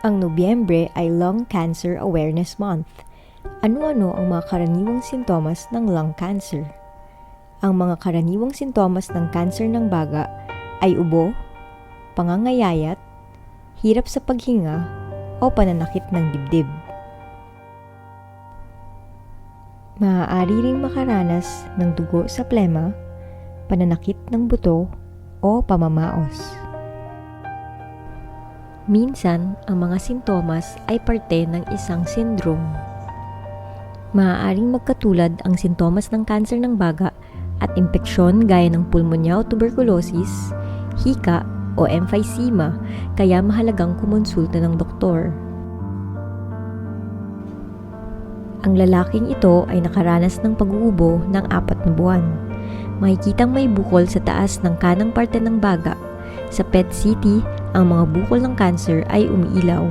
Ang Nobyembre ay Lung Cancer Awareness Month. Ano-ano ang mga karaniwang sintomas ng lung cancer? Ang mga karaniwang sintomas ng cancer ng baga ay ubo, pangangayayat, hirap sa paghinga, o pananakit ng dibdib. Maaari ring makaranas ng dugo sa plema, pananakit ng buto, o pamamaos. Minsan, ang mga sintomas ay parte ng isang syndrome. Maaaring magkatulad ang sintomas ng kanser ng baga at impeksyon gaya ng pulmonya o tuberculosis, hika o emphysema, kaya mahalagang kumonsulta ng doktor. Ang lalaking ito ay nakaranas ng pag-uubo ng apat na buwan. Makikitang may bukol sa taas ng kanang parte ng baga. Sa PET CT, ang mga bukol ng cancer ay umiilaw.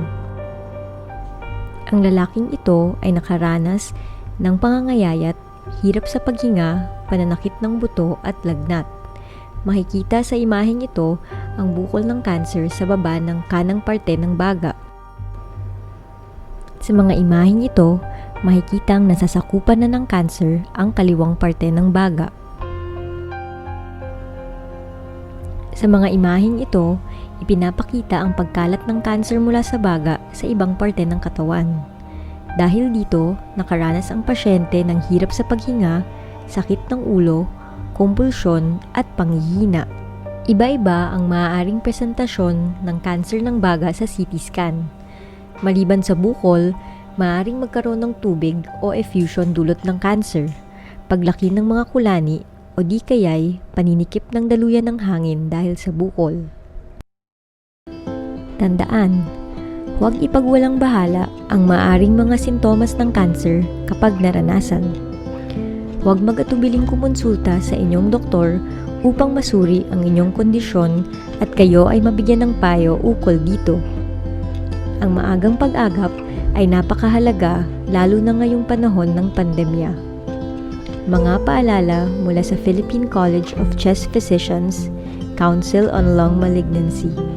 Ang lalaking ito ay nakaranas ng pangangayayat, hirap sa paghinga, pananakit ng buto at lagnat. Makikita sa imaheng ito ang bukol ng cancer sa baba ng kanang parte ng baga. Sa mga imaheng ito, makikitang nasasakupan na ng cancer ang kaliwang parte ng baga. Sa mga imaheng ito, ipinapakita ang pagkalat ng cancer mula sa baga sa ibang parte ng katawan. Dahil dito, nakaranas ang pasyente ng hirap sa paghinga, sakit ng ulo, kumpulsyon at panghihina. Iba-iba ang maaaring presentasyon ng cancer ng baga sa CT scan. Maliban sa bukol, maaaring magkaroon ng tubig o effusion dulot ng cancer, paglaki ng mga kulani o di kaya'y paninikip ng daluyan ng hangin dahil sa bukol. Tandaan, huwag ipagwalang bahala ang maaring mga sintomas ng cancer kapag naranasan. Huwag mag-atubiling kumonsulta sa inyong doktor upang masuri ang inyong kondisyon at kayo ay mabigyan ng payo ukol dito. Ang maagang pag-agap ay napakahalaga lalo na ngayong panahon ng pandemya. Mga paalala mula sa Philippine College of Chest Physicians, Council on Lung Malignancy.